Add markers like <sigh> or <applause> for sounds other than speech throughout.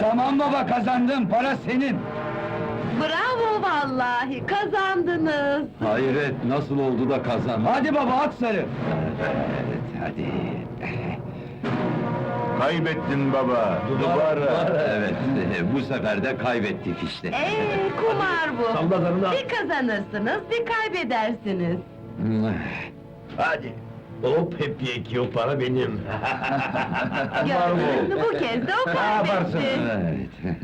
Tamam baba kazandın, para senin. Bravo vallahi, kazandınız. Hayret, nasıl oldu da kazandın? Hadi baba at sarı. Evet, hadi. Kaybettin baba. Duvara. Evet, bu sefer de kaybettik işte. Ee, kumar bu. Salla zarına. Bir kazanırsınız, bir kaybedersiniz. Hadi. Hop hep yek o para benim. <laughs> Gördün mü, bu kez de o yaparsın? kaybetti. Evet.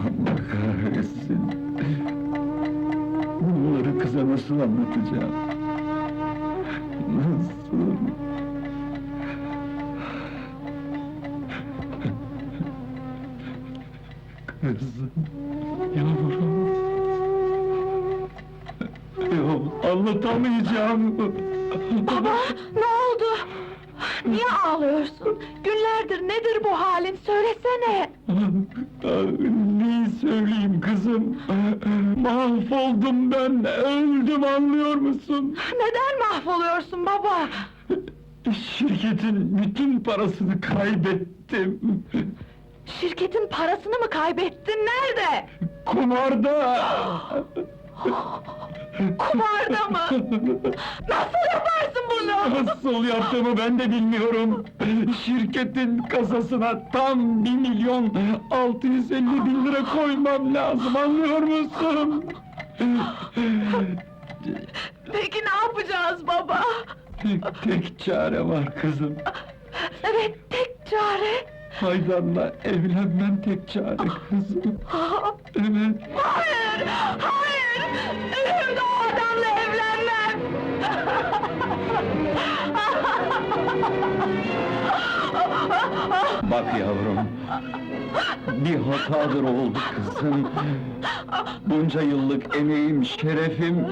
Allah kahretsin. Bunları kıza nasıl anlatacağım? Anlatamayacağım. Baba, ne oldu? Niye ağlıyorsun? Günlerdir nedir bu halin, söylesene! Neyi söyleyeyim kızım? Mahvoldum ben, öldüm anlıyor musun? Neden mahvoluyorsun baba? Şirketin bütün parasını kaybettim. Şirketin parasını mı kaybettin, nerede? Kumarda! <gasps> <laughs> Kumarda mı? Nasıl yaparsın bunu? Nasıl yaptığımı ben de bilmiyorum. Şirketin kasasına tam bir milyon 650 bin lira koymam lazım, anlıyor musun? Peki ne yapacağız baba? Tek, tek çare var kızım. Evet, tek çare. Haydar'la evlenmem tek çare kızım. Evet. Hayır, hayır! Bak yavrum, bir hatadır oldu kızım. Bunca yıllık emeğim, şerefim...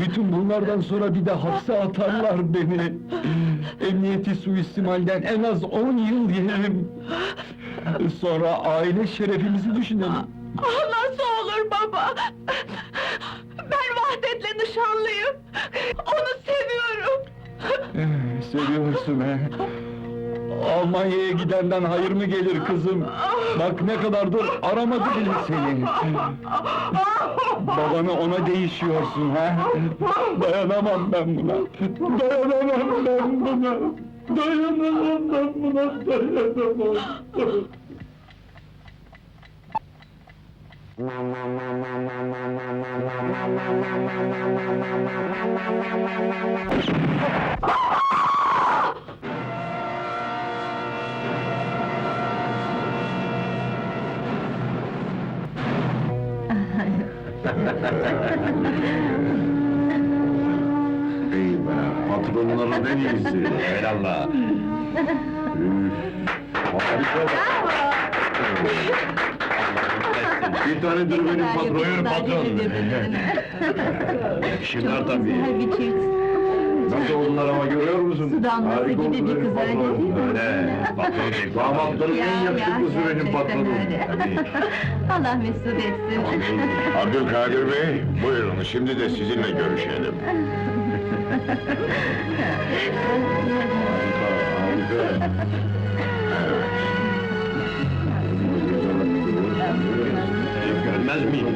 Bütün bunlardan sonra bir de hapse atarlar beni. Emniyeti suistimalden en az on yıl yerim. Sonra aile şerefimizi düşünelim. Ah, Nasıl olur baba? Ben Vahdet'le nişanlıyım. Onu seviyorum. Eh, Seviyorsun he. Almanya'ya gidenden hayır mı gelir kızım? Bak ne kadardır aramadı bile seni. Babanı ona değişiyorsun ha? Dayanamam ben buna. Dayanamam ben buna. Dayanamam ben buna. Dayanamam. İyi be, patronların en iyisi. Eyvallah. Üf, Harika be. Bir tanedir benim patron. Buyur patron. Yakışırlar tabii. bir çift. Nasıl oldular ama görüyor musun? Su damlası Harika gibi bir kız öyle değil mi? Öyle, patron değil. Damatların en yakışıklısı benim patronum. Tabii. Allah mesut etsin. Abdülkadir Bey, buyurun şimdi de sizinle görüşelim. harika, harika. Evet. Görmez miyim?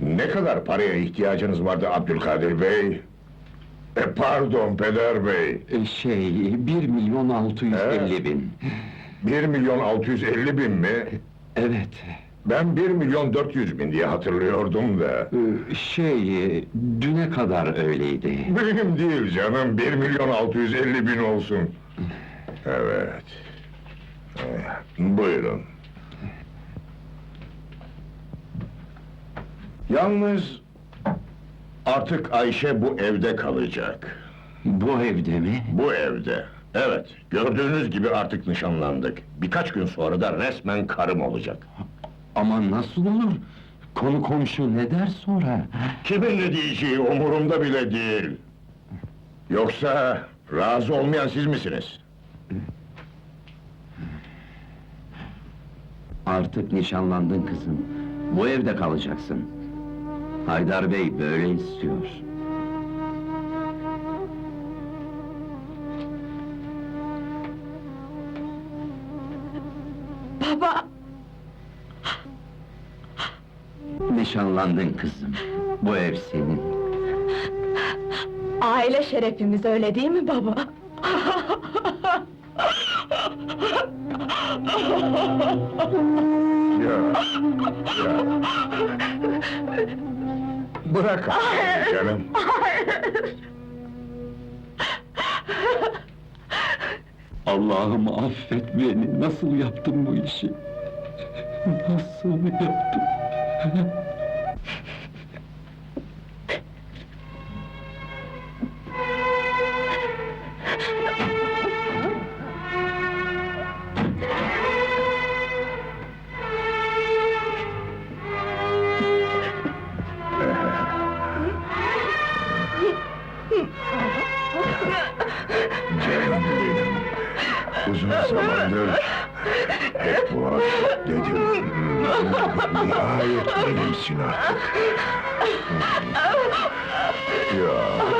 Ne kadar paraya ihtiyacınız vardı Abdülkadir Bey? E, pardon Peder Bey. Ee, Şey, bir milyon altı yüz elli bin. 1 milyon 650 bin mi? Evet, Ben 1 milyon 400 bin diye hatırlıyordum da. ee, şey, düne kadar öyleydi. Benim değil canım, 1 milyon 650 bin olsun. Evet. Eh, Buyurun. Yalnız... Artık Ayşe bu evde kalacak. Bu evde mi? Bu evde. Evet, gördüğünüz gibi artık nişanlandık. Birkaç gün sonra da resmen karım olacak. Ama nasıl olur? Konu komşu ne der sonra? Kimin ne diyeceği umurumda bile değil. Yoksa razı olmayan siz misiniz? Artık nişanlandın kızım. Bu evde kalacaksın. Haydar Bey böyle istiyor. Baba, Nişanlandın kızım. Bu ev senin. aile şerefimiz öyle değil mi baba? Ya, ya. Bırak artık canım. Allah'ım affet beni, nasıl yaptım bu işi? Nasıl yaptım? Canım benim. Uzun zamandır hep bu akşam dedim. Nihayet benimsin artık. Ya.